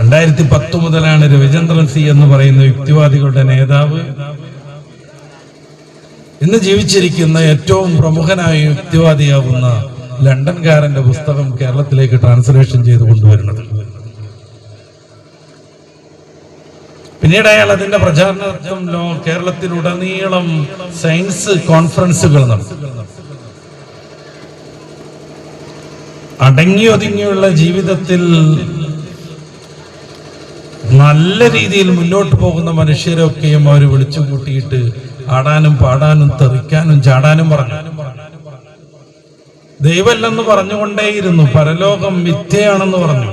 രണ്ടായിരത്തി പത്ത് മുതലാണ് രവിചന്ദ്രൻ സി എന്ന് പറയുന്ന യുക്തിവാദികളുടെ നേതാവ്. ഇന്ന് ജീവിച്ചിരിക്കുന്ന ഏറ്റവും പ്രമുഖനായ യുക്തിവാദിയാവുന്ന ലണ്ടൻകാരന്റെ പുസ്തകം കേരളത്തിലേക്ക് ട്രാൻസ്ലേഷൻ ചെയ്ത് കൊണ്ടുവരുന്നത്. പിന്നീട് അയാൾ അതിന്റെ പ്രചാരണാർത്ഥം കേരളത്തിലുടനീളം സയൻസ് കോൺഫറൻസുകൾ നടത്തി. അടങ്ങി ഒതുങ്ങിയുള്ള ജീവിതത്തിൽ നല്ല രീതിയിൽ മുന്നോട്ട് പോകുന്ന മനുഷ്യരൊക്കെയും അവർ വിളിച്ചു കൂട്ടിയിട്ട് ആടാനും പാടാനും തെറിക്കാനും ചാടാനും പറഞ്ഞു. ദൈവമല്ലെന്ന് പറഞ്ഞുകൊണ്ടേയിരുന്നു. പരലോകം മിഥ്യയാണെന്ന് പറഞ്ഞു.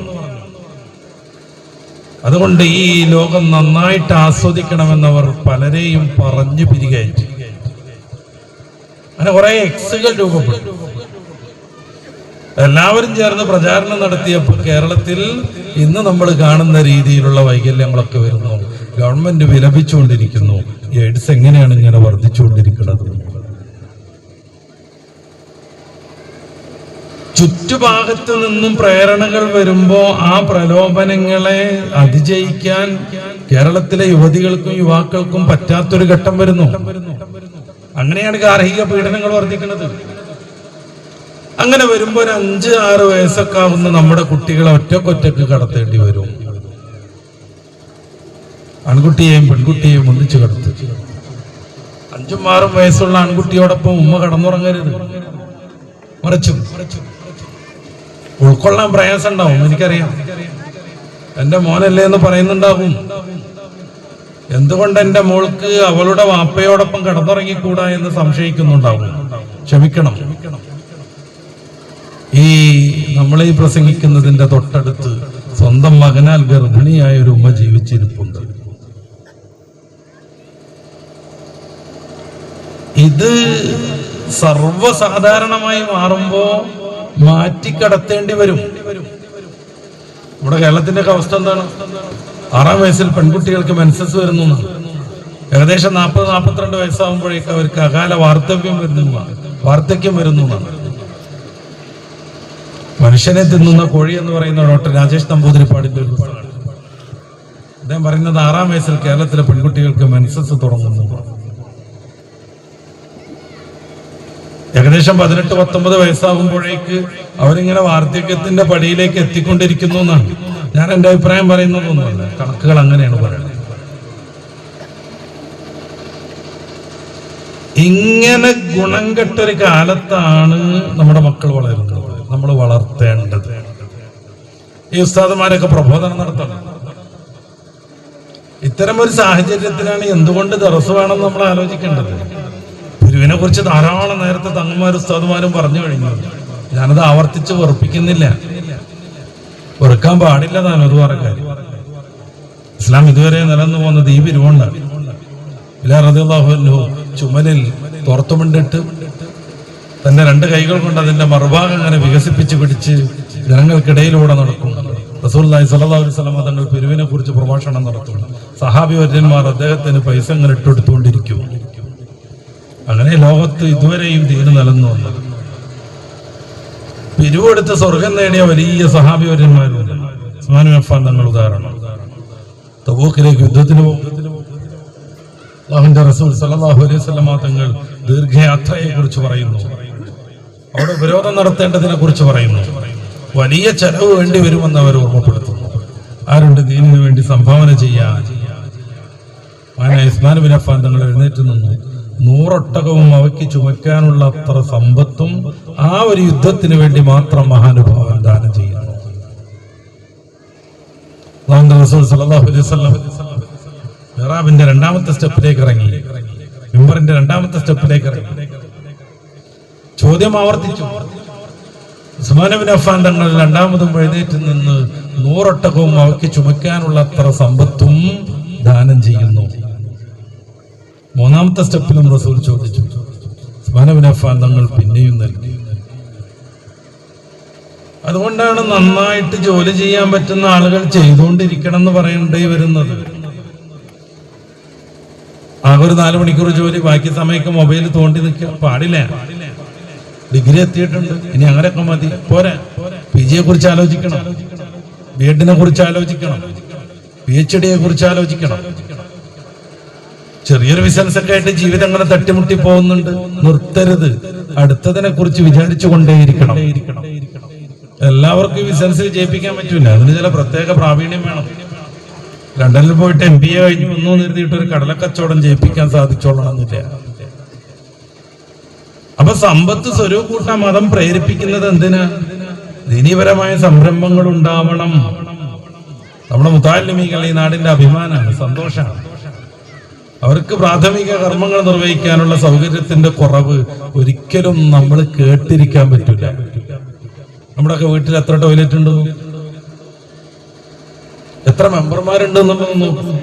അതുകൊണ്ട് ഈ ലോകം നന്നായിട്ട് ആസ്വദിക്കണമെന്നവർ പലരെയും പറഞ്ഞു പിരികയറ്റി. അങ്ങനെ കുറെ എക്സുകൾ രൂപപ്പെട്ടു. എല്ലാവരും ചേർന്ന് പ്രചാരണം നടത്തിയപ്പോൾ കേരളത്തിൽ ഇന്ന് നമ്മൾ കാണുന്ന രീതിയിലുള്ള വൈകല്യങ്ങളൊക്കെ വരുന്നു. ഗവൺമെന്റ് വിലപിച്ചുകൊണ്ടിരിക്കുന്നു. എയ്ഡ്സ് എങ്ങനെയാണ് ഇങ്ങനെ വർദ്ധിച്ചുകൊണ്ടിരിക്കുന്നത്? ചുറ്റുഭാഗത്തു നിന്നും പ്രേരണകൾ വരുമ്പോൾ ആ പ്രലോഭനങ്ങളെ അതിജയിക്കാൻ കേരളത്തിലെ യുവതികൾക്കും യുവാക്കൾക്കും പറ്റാത്തൊരു ഘട്ടം വരുന്നു. അങ്ങനെയാണ് ഗാർഹിക പീഡനങ്ങൾ വർദ്ധിക്കുന്നത്. അങ്ങനെ വരുമ്പോൾ ഒരു അഞ്ച് ആറ് വയസ്സൊക്കെ ആവുന്ന നമ്മുടെ കുട്ടികളെ ഒറ്റക്കൊറ്റക്ക് കടത്തേണ്ടി വരും. ആൺകുട്ടിയെയും പെൺകുട്ടിയെയും ഒന്നിച്ച് കടത്തി. അഞ്ചും ആറും വയസ്സുള്ള ആൺകുട്ടിയോടൊപ്പം ഉമ്മ കടന്നുറങ്ങരുത്. മറിച്ചും. ഉൾക്കൊള്ളാൻ പ്രയാസം ഉണ്ടാവും എനിക്കറിയാം. എന്റെ മോനല്ലേ എന്ന് പറയുന്നുണ്ടാവും. എന്തുകൊണ്ട് എന്റെ മോൾക്ക് അവളുടെ വാപ്പയോടൊപ്പം കടന്നുറങ്ങിക്കൂടാ എന്ന് സംശയിക്കുന്നുണ്ടാവും. ക്ഷമിക്കണം. ഈ നമ്മൾ ഈ പ്രസംഗിക്കുന്നതിന്റെ തൊട്ടടുത്ത് സ്വന്തം മകനാൽ ഗർഭിണിയായ ഒരു ഉമ്മ ജീവിച്ചിരിപ്പുണ്ട്. ഇത് സർവസാധാരണമായി മാറുമ്പോ മാറ്റിക്കടത്തേണ്ടി വരും. നമ്മുടെ കേരളത്തിന്റെ ഒക്കെ അവസ്ഥ എന്താണ്? ആറാം വയസ്സിൽ പെൺകുട്ടികൾക്ക് മെൻസസ് വരുന്നു ഏകദേശം നാൽപ്പത് നാൽപ്പത്തിരണ്ട് വയസ്സാകുമ്പോഴേക്ക് അവർക്ക് അകാല വാർദ്ധവ്യം വരുന്നു വാർദ്ധക്യം വരുന്നു എന്നാണ്. മനുഷ്യനെ തിന്നുന്ന കോഴി എന്ന് പറയുന്ന ഡോക്ടർ രാജേഷ് നമ്പൂതിരിപ്പാടിന്റെ ഒരു പുസ്തകമാണ്. അദ്ദേഹം പറയുന്നത് ആറാം വയസ്സിൽ കേരളത്തിലെ പെൺകുട്ടികൾക്ക് മെൻസസ് തുടങ്ങുന്നു. ഏകദേശം പതിനെട്ട് പത്തൊമ്പത് വയസ്സാകുമ്പോഴേക്ക് അവരിങ്ങനെ വാർദ്ധക്യത്തിന്റെ പടിയിലേക്ക് എത്തിക്കൊണ്ടിരിക്കുന്നു എന്നാണ്. ഞാൻ എന്റെ അഭിപ്രായം പറയുന്നതൊന്നുമല്ല. കണക്കുകൾ അങ്ങനെയാണ് പറയുന്നത്. ഇങ്ങനെ ഗുണം കെട്ടൊരു കാലത്താണ് നമ്മുടെ മക്കൾ വളരുന്നത്. നമ്മൾ വളർത്തേണ്ടത്. ഈ ഉസ്താദന്മാരൊക്കെ പ്രബോധനം നടത്തണം. ഇത്തരം ഒരു സാഹചര്യത്തിലാണ് എന്തുകൊണ്ട് ദറസ് വേണം നമ്മൾ ആലോചിക്കേണ്ടത്? ഗുരുവിനെ കുറിച്ച് ധാരാളം നേരത്തെ തങ്ങന്മാരും ഉസ്താദുമാരും പറഞ്ഞു കഴിഞ്ഞു. ഞാനത് ആവർത്തിച്ച് വെറുപ്പിക്കുന്നില്ല. വെറുക്കാൻ പാടില്ല താൻ അത് പറഞ്ഞ ഇസ്ലാം ഇതുവരെ നിലന്നു പോകുന്നത് ഈ പിരിവുണ്ടാണ് ചുമലിൽ തോർത്തുമുണ്ടിട്ട് തന്റെ രണ്ട് കൈകൾ കൊണ്ട് അതിന്റെ മറുഭാഗം അങ്ങനെ വികസിപ്പിച്ച് പിടിച്ച് ജനങ്ങൾക്കിടയിലൂടെ നടക്കും. റസൂല്ലായി സല്ലാ വസല്ലം തങ്ങൾ പെരുവിനെ കുറിച്ച് പ്രഭാഷണം നടത്തും. സഹാബി വര്യന്മാർ അദ്ദേഹത്തിന് പൈസ അങ്ങനെ ഇട്ടെടുത്തുകൊണ്ടിരിക്കും. അങ്ങനെ ലോകത്ത് ഇതുവരെയും തീരെ നിലന്നു വന്നത് പിരിവെടുത്ത് സ്വർഗം നേടിയ വലിയ സഹാബി ഉസ്മാൻ അഫാൻ തങ്ങൾ ഉദാഹരണം. തബൂക്കിലേക്ക് യുദ്ധത്തിന് പോകും. റസൂൽ സലാഹു അലൈഹി സ്വലമാ തങ്ങൾ ദീർഘയാത്രയെ കുറിച്ച് പറയുന്നു. അവിടെ വിരോധം നടത്തേണ്ടതിനെ കുറിച്ച് പറയുന്നു. വലിയ ചെലവ് വേണ്ടി വരുമെന്ന് അവർ ഓർമ്മപ്പെടുത്തുന്നു. ആരുണ്ട് ദീനിനു വേണ്ടി സംഭാവന ചെയ്യാൻ? ഇസ്മാൻ ബിൻ അഫാൻ തങ്ങൾ എഴുന്നേറ്റ് നിന്നു. നൂറൊട്ടകവും അവയ്ക്ക് ചുമക്കാനുള്ള അത്ര സമ്പത്തും ആ ഒരു യുദ്ധത്തിന് വേണ്ടി മാത്രം മഹാനുഭാവൻ ദാനം ചെയ്യുന്നു. മിറാബിന്റെ രണ്ടാമത്തെ സ്റ്റെപ്പിലേക്ക് ഇറങ്ങി. മെമ്പറിന്റെ രണ്ടാമത്തെ സ്റ്റെപ്പിലേക്ക് ഇറങ്ങി. ചോദ്യം ആവർത്തിച്ചു. ഉസ്മാനബിൻ അഫാൻ തങ്ങൾ രണ്ടാമതും എഴുന്നേറ്റ് നിന്ന് നൂറൊട്ടകവും അവയ്ക്ക് ചുമക്കാനുള്ള അത്ര സമ്പത്തും ദാനം ചെയ്യുന്നു. മൂന്നാമത്തെ സ്റ്റെപ്പിലും റസൂൽ ചോദിച്ചു. ഉസ്മാനബിൻ അഫാൻ തങ്ങൾ പിന്നെയും നൽകി. അതുകൊണ്ടാണ് നന്നായിട്ട് ജോലി ചെയ്യാൻ പറ്റുന്ന ആളുകൾ ചെയ്തുകൊണ്ടിരിക്കണം എന്ന് പറയേണ്ടി വരുന്നത്. ആകെ ഒരു നാല് മണിക്കൂർ ജോലി ബാക്കി സമയമൊക്കെ മൊബൈൽ തോണ്ടി നിൽക്കുക പാടില്ല. ഡിഗ്രി എത്തിയിട്ടുണ്ട്. ഇനി അങ്ങനെയൊക്കെ മതി. പോരാ. പി ജിയെ കുറിച്ച് ആലോചിക്കണം. ബി എഡിനെ കുറിച്ച് ആലോചിക്കണം. പി എച്ച് ഡിയെ കുറിച്ച് ആലോചിക്കണം. ചെറിയൊരു ബിസിനസ് ഒക്കെ ആയിട്ട് ജീവിതം അങ്ങനെ തട്ടിമുട്ടി പോകുന്നുണ്ട്. നിർത്തരുത്. അടുത്തതിനെ കുറിച്ച് വിചാരിച്ചു കൊണ്ടേയിരിക്കണം. എല്ലാവർക്കും ബിസിനസ് ജയിപ്പിക്കാൻ പറ്റൂല. അതിന് ചില പ്രത്യേക പ്രാവീണ്യം വേണം. ലണ്ടനിൽ പോയിട്ട് എം ബി എ കഴിഞ്ഞു. ഒന്നും നിർത്തിയിട്ട് ഒരു കടലക്കച്ചവടം ജയിപ്പിക്കാൻ സാധിച്ചോളണമെന്നില്ല അപ്പൊ സമ്പത്ത് സ്വരൂപ കൂട്ടാൻ മതം പ്രേരിപ്പിക്കുന്നത് എന്തിനാ? ദീനീപരമായ സംരംഭങ്ങൾ ഉണ്ടാവണം നമ്മുടെ മുത്താലിമികൾ ഈ നാടിന്റെ അഭിമാനമാണ് സന്തോഷമാണ് അവർക്ക് പ്രാഥമിക കർമ്മങ്ങൾ നിർവഹിക്കാനുള്ള സൗകര്യത്തിന്റെ കുറവ് ഒരിക്കലും നമ്മൾ കേട്ടിരിക്കാൻ പറ്റില്ല. നമ്മുടെയൊക്കെ വീട്ടിൽ എത്ര ടോയ്ലറ്റ് ഉണ്ട്? എത്ര മെമ്പർമാരുണ്ട് എന്നുള്ളത് നോക്കൂ.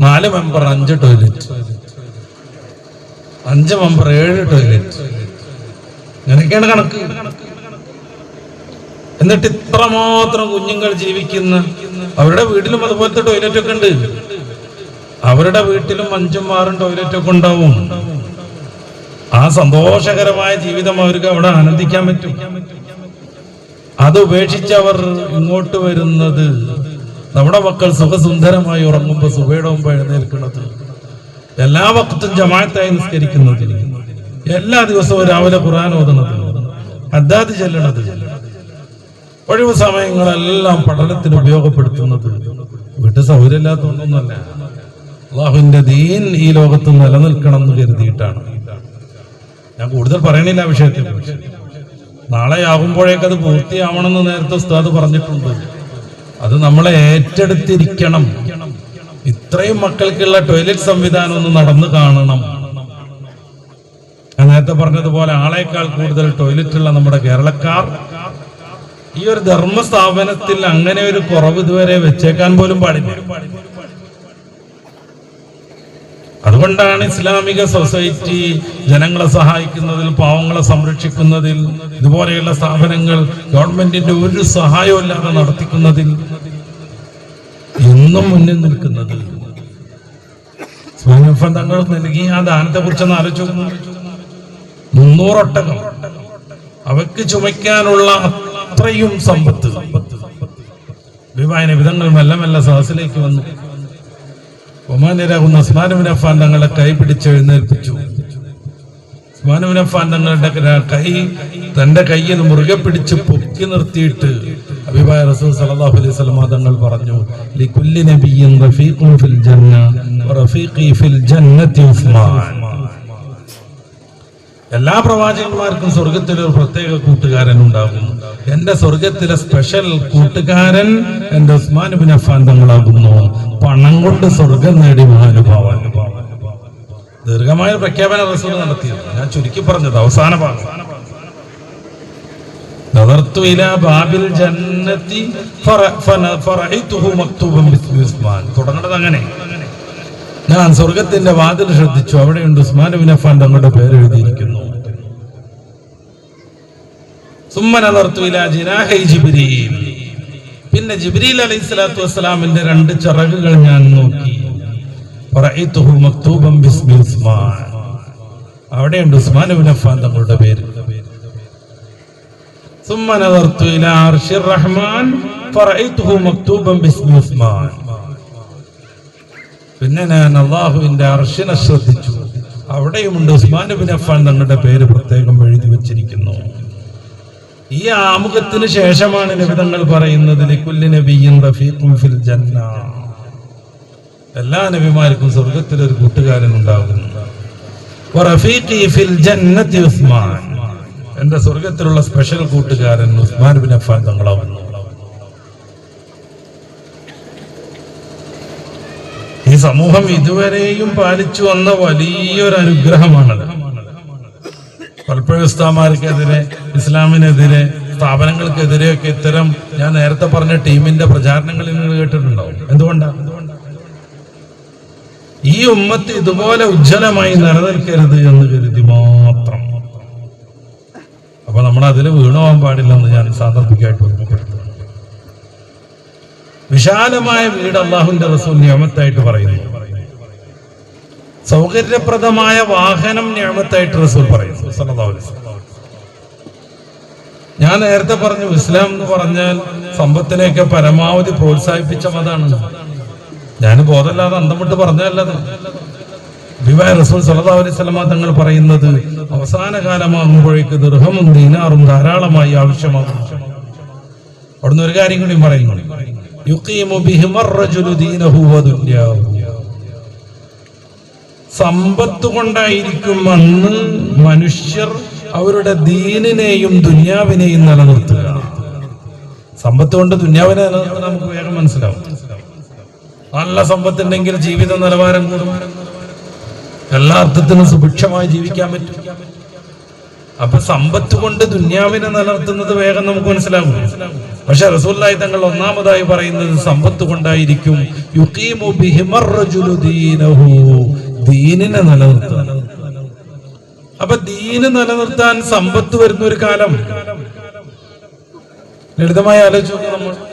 നാല് മെമ്പർ അഞ്ച് ടോയ്ലറ്റ് അഞ്ച് മെമ്പർ ഏഴ് ടോയ്ലറ്റ് ഇങ്ങനെയൊക്കെയാണ് കണക്ക്? എന്നിട്ട് ഇത്രമാത്രം കുഞ്ഞുങ്ങൾ ജീവിക്കുന്ന അവരുടെ വീട്ടിലും അതുപോലത്തെ ടോയ്ലറ്റ് ഒക്കെ ഉണ്ട്. അവരുടെ വീട്ടിലും അഞ്ചും ആറും ടോയ്ലറ്റ് ഒക്കെ ഉണ്ടാവും. ആ സന്തോഷകരമായ ജീവിതം അവർക്ക് അവിടെ ആനന്ദിക്കാൻ പറ്റും. അത് ഉപേക്ഷിച്ച് അവർ ഇങ്ങോട്ട് വരുന്നത് നമ്മുടെ മക്കൾ സുഖസുന്ദരമായി ഉറങ്ങുമ്പോൾ സുഖയുടെ മുമ്പ് എഴുന്നേൽക്കുന്നത്. എല്ലാ വക്തും ജമാഅത്തായി നിസ്കരിക്കുന്നത്. എല്ലാ ദിവസവും രാവിലെ ഖുർആൻ ഓതുന്നത്. അദ്ദാദ് ചെല്ലണത്. ഒഴിവ് സമയങ്ങളെല്ലാം പഠനത്തിന് ഉപയോഗപ്പെടുത്തുന്നത്. വീട്ടു സൗകര്യമില്ലാത്തതൊന്നുമല്ല. അള്ളാഹുവിന്റെ ദീൻ ഈ ലോകത്ത് നിലനിൽക്കണം എന്ന് കരുതിയിട്ടാണ്. ഞാൻ കൂടുതൽ പറയണില്ല ആ വിഷയത്തെ കുറിച്ച്. നാളെ ആകുമ്പോഴേക്ക് അത് പൂർത്തിയാവണമെന്ന് നേരത്തെ ഉസ്താദ് പറഞ്ഞിട്ടുണ്ട്. അത് നമ്മളെ ഏറ്റെടുത്തിരിക്കണം. ഇത്രയും മക്കൾക്കുള്ള ടോയ്ലറ്റ് സംവിധാനം ഒന്ന് നടന്നു കാണണം. ഞാൻ നേരത്തെ പറഞ്ഞതുപോലെ ആളേക്കാൾ കൂടുതൽ ടോയ്ലറ്റ് ഉള്ള നമ്മുടെ കേരളക്കാർ. ഈ ഒരു ധർമ്മ സ്ഥാപനത്തിൽ അങ്ങനെ ഒരു കുറവ് ഇതുവരെ വെച്ചേക്കാൻ പോലും പാടില്ല. അതുകൊണ്ടാണ് ഇസ്ലാമിക സൊസൈറ്റി ജനങ്ങളെ സഹായിക്കുന്നതിൽ പാവങ്ങളെ സംരക്ഷിക്കുന്നതിൽ ഇതുപോലെയുള്ള സ്ഥാപനങ്ങൾ ഗവൺമെന്റിന്റെ ഒരു സഹായവും ഇല്ലാതെ നടത്തിക്കുന്നതിൽ എന്നും മുന്നിൽ നിൽക്കുന്നത്. സ്വാമിഫൻ തങ്ങൾ നൽകി ആ ദാനത്തെ കുറിച്ചൊന്ന് ആലോചിച്ചു. മുന്നൂറൊട്ടകം. അവയ്ക്ക് ചുമയ്ക്കാനുള്ള അത്രയും സമ്പത്ത്. വിവാഹന വിധങ്ങൾ മെല്ലെ മെല്ലെ സഹസിലേക്ക് വന്നു. ഒമാനിരാകുന്ന സ്മാനുവിനഫാൻ തങ്ങളെ കൈ പിടിച്ച് എഴുന്നേൽപ്പിച്ചു. സ്മാനുവിനഫാൻ തങ്ങളുടെ കൈ തന്റെ കയ്യിൽ മുറുകെ പിടിച്ച് പൊക്കി നിർത്തിയിട്ട് അഭിപ്രായ റസൂൽ സല്ലല്ലാഹു അലൈഹി വസല്ലം തങ്ങൾ പറഞ്ഞു ലികുല്ലി നബിയ്യിൻ റഫീഖുൻ ഫിൽ ജന്ന റഫീഖി ഫിൽ ജന്നത്തി ഉസ്മാൻ. എല്ലാ പ്രവാചകന്മാർക്കും സ്വർഗത്തിൽ ഒരു പ്രത്യേക കൂട്ടുകാരൻ ഉണ്ടാകും. എന്റെ സ്വർഗത്തിലെ സ്പെഷ്യൽ കൂട്ടുകാരൻ എന്റെ ഉസ്മാൻ ബിൻ അഫാൻ തങ്ങളാകുന്നു. പണം കൊണ്ട് സ്വർഗം നേടി മഹാനുഭാവൻ. ദീർഘമായ പ്രഖ്യാപന റസൂൽ നടത്തിയത് ഞാൻ ചുരുക്കി പറഞ്ഞത് അവസാന ഭാഗം. ബാബിൽ ജന്നത്തി ഫറ- ഫന- ഫറഅയ്തുഹു മക്തൂബൻ ബിസ്മി ഉസ്മാൻ തുടങ്ങേണ്ടത് അങ്ങനെ. ഞാൻ സ്വർഗത്തിന്റെ വാതിൽ ശ്രദ്ധിച്ചു. അവിടെയുണ്ട് ഉസ്മാൻ ബിൻ അഫാൻ തങ്ങളുടെ പേര് എഴുതിയിരിക്കുന്നു. പിന്നെ ജിബ്രീൽ അലൈഹി സ്വലാത്തു വസ്സലാമിന്റെ രണ്ട് ചിറകുകൾ ഞാൻ നോക്കി. അവിടെയുണ്ട് ഉസ്മാൻ ബിൻ അഫാൻ തങ്ങളുടെ പേര്. ثم نظرت إلى عرش الرحمن فرأيته مكتوبا باسم عثمان പിന്നെ ഞാൻ അള്ളാഹുവിന്റെ അർഷിനെ ശ്രദ്ധിച്ചു അവിടെയുമുണ്ട് ഉസ്മാൻ ബിൻ അഫാൻ തങ്ങളുടെ പേര് പ്രത്യേകം എഴുതി വച്ചിരിക്കുന്നു ഈ ആമുഖത്തിന് ശേഷമാണ് നിബിതങ്ങൾ പറയുന്നത് ലിക്കുല്ലി നബിയ്യിൻ റഫീഖും ഫിൽ ജന്ന എല്ലാ നബിമാർക്കും സ്വർഗത്തിൽ ഒരു കൂട്ടുകാരൻ ഉണ്ടാകുന്നു വറഫീഖി ഫിൽ ജന്നത്തി ഉസ്മാൻ എന്റെ സ്വർഗത്തിലുള്ള സ്പെഷ്യൽ കൂട്ടുകാരൻ ഉസ്മാൻ ബിൻ അഫാൻ തങ്ങളാവുന്നു. ഈ സമൂഹം ഇതുവരെയും പാലിച്ചു വന്ന വലിയൊരു അനുഗ്രഹമാണ്. പലപ്പോഴും ഇസ്ലാമിനെതിരെ സ്ഥാപനങ്ങൾക്കെതിരെയൊക്കെ ഇത്തരം ഞാൻ നേരത്തെ പറഞ്ഞ ടീമിന്റെ പ്രചാരണങ്ങളിൽ നിങ്ങൾ കേട്ടിട്ടുണ്ടാവും. എന്തുകൊണ്ടാ? ഈ ഉമ്മത്ത് ഇതുപോലെ ഉജ്ജ്വലമായി നിലനിൽക്കരുത് എന്ന് കരുതി മാത്രം. അതിൽ വീണുപോകാൻ പാടില്ലെന്ന് ഞാൻ സാന്ദർഭികമായിട്ട് ഓർമ്മപ്പെടുത്തുന്നു. വിശാലമായ വീട് അള്ളാഹുന്റെ റസൂൽ നിയമത്തായിട്ട് പറയുന്നു. സൗകര്യപ്രദമായ വാഹനം നിയമത്തായിട്ട് റസൂൽ പറയുന്നു. ഞാൻ നേരത്തെ പറഞ്ഞു ഇസ്ലാം എന്ന് പറഞ്ഞാൽ സമ്പത്തിനെയൊക്കെ പരമാവധി പ്രോത്സാഹിപ്പിച്ച മതാണ് ഞാൻ ബോധമില്ലാതെ അന്തം വിട്ട് പറഞ്ഞല്ലത് ബിബായ് റസൂൽ അലൈഹി വസല്ലമ തങ്ങൾ പറയുന്നത് അവസാന കാലമാകുമ്പോഴേക്ക് ദൃഹമും ദീനാറും ധാരാളമായി ആവശ്യമാകും. അവിടുന്ന് ഒരു കാര്യം കൂടി പറയുന്നു സമ്പത്ത് കൊണ്ടായിരിക്കും അന്ന് മനുഷ്യർ അവരുടെ ദീനിനെയും ദുന്യാവിനെയും നിലനിർത്തുക. സമ്പത്ത് കൊണ്ട് ദുന്യാവിനെ നിലനിർത്താൻ നമുക്ക് വേഗം മനസ്സിലാവും. നല്ല സമ്പത്തുണ്ടെങ്കിൽ ജീവിത നിലവാരം കൂടും. എല്ലാ അർത്ഥത്തിനും സുഭിക്ഷമായി ജീവിക്കാൻ പറ്റും. അപ്പൊ സമ്പത്ത് കൊണ്ട് ദുന്യാവിനെ നിലനിർത്തുന്നത് വേഗം നമുക്ക് മനസ്സിലാകും. പക്ഷെ റസൂല്ലായി തങ്ങൾ ഒന്നാമതായി പറയുന്നത് സമ്പത്ത് കൊണ്ടായിരിക്കും. ദീനിനെ നിലനിർത്തുക. അപ്പൊ ദീന് നിലനിർത്താൻ സമ്പത്ത് വരുന്ന ഒരു കാലം. ലളിതമായി ആലോചിച്ചു നമ്മൾ.